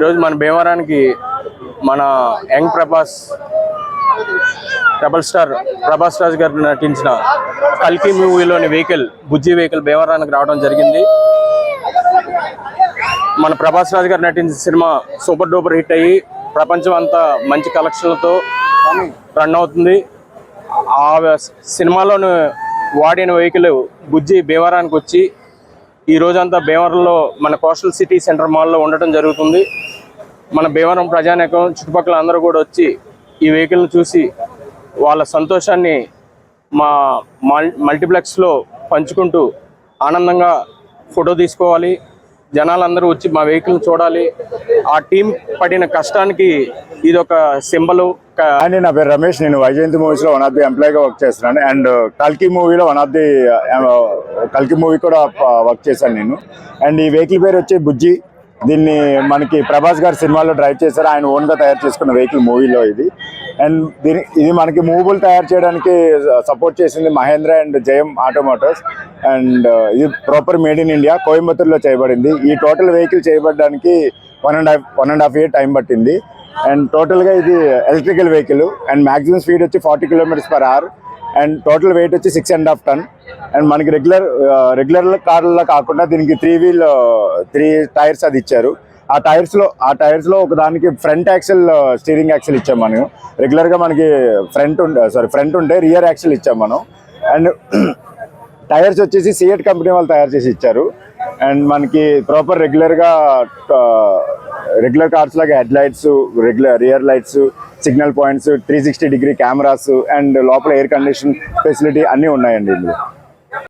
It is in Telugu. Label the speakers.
Speaker 1: ఈరోజు మన భీమవరానికి మన young Prabhas double star Prabhas Raj గారు నటించిన కల్కి మూవీలోని వెహికల్ బుజ్జి వెహికల్ భీమవరానికి రావడం జరిగింది. మన ప్రభాస్ రాజ్ గారు నటించిన సినిమా సూపర్ డూపర్ హిట్ అయ్యి ప్రపంచం అంతా మంచి కలెక్షన్లతో రన్ అవుతుంది. ఆ సినిమాలోని వాడిన వెహికల్ బుజ్జి భీమవరానికి వచ్చి ఈ రోజంతా భీమవరంలో మన కోస్టల్ సిటీ సెంటర్ మాల్లో ఉండటం జరుగుతుంది. మన భీమవరం ప్రజానేకం చుట్టుపక్కల అందరూ కూడా వచ్చి ఈ వెహికల్ని చూసి వాళ్ళ సంతోషాన్ని మా మల్ మల్టీప్లెక్స్లో పంచుకుంటూ ఆనందంగా ఫోటో తీసుకోవాలి. జనాలందరూ వచ్చి మా వెహికల్ని చూడాలి. ఆ టీం పడిన కష్టానికి ఇది ఒక సింబలు
Speaker 2: అండ్ నా పేరు రమేష్. నేను వైజయంతి మూవీస్లో వన్ ఆఫ్ ది ఎంప్లాయీగా వర్క్ చేస్తున్నాను. అండ్ కల్కి మూవీలో వన్ ఆఫ్ ది కల్కి మూవీ కూడా వర్క్ చేశాను నేను. అండ్ ఈ వెహికల్ పేరు వచ్చి బుజ్జి. దీన్ని మనకి ప్రభాస్ గారు సినిమాలో డ్రైవ్ చేశారు. ఆయన ఓన్గా తయారు చేసుకున్న వెహికల్ మూవీలో ఇది. అండ్ దీని ఇది మనకి మూవబుల్ తయారు చేయడానికి సపోర్ట్ చేసింది Mahindra and Jayam automotors. And uh, ఇది ప్రాపర్ మేడ్ ఇన్ ఇండియా కోయంబత్తూర్లో చేయబడింది. ఈ total vehicle చేయబడడానికి one and half one and half year time పట్టింది. అండ్ టోటల్గా ఇది electrical vehicle and maximum speed వచ్చి forty kilometres per hour and total weight వచ్చి six and half ton. And మనకి రెగ్యులర్ రెగ్యులర్ కార్లలో కాకుండా దీనికి త్రీ వీల్ త్రీ టైర్స్ అది ఇచ్చారు. ఆ టైర్స్లో ఆ టైర్స్లో ఒక దానికి ఫ్రంట్ యాక్సెల్ స్టీరింగ్ యాక్సెల్ ఇచ్చాం మనం రెగ్యులర్గా మనకి ఫ్రంట్ ఉండే సారీ ఫ్రంట్ ఉంటే రియర్ యాక్సెల్ ఇచ్చాం మనం. అండ్ టైర్స్ వచ్చేసి సిఎట్ కంపెనీ వాళ్ళు తయారు చేసి ఇచ్చారు. అండ్ మనకి ప్రాపర్ రెగ్యులర్గా రెగ్యులర్ కార్స్ లాగా head lights regular rear lights signal points three sixty degree cameras and లోపల ఎయిర్ కండిషన్ ఫెసిలిటీ అన్నీ ఉన్నాయండి ఇందులో.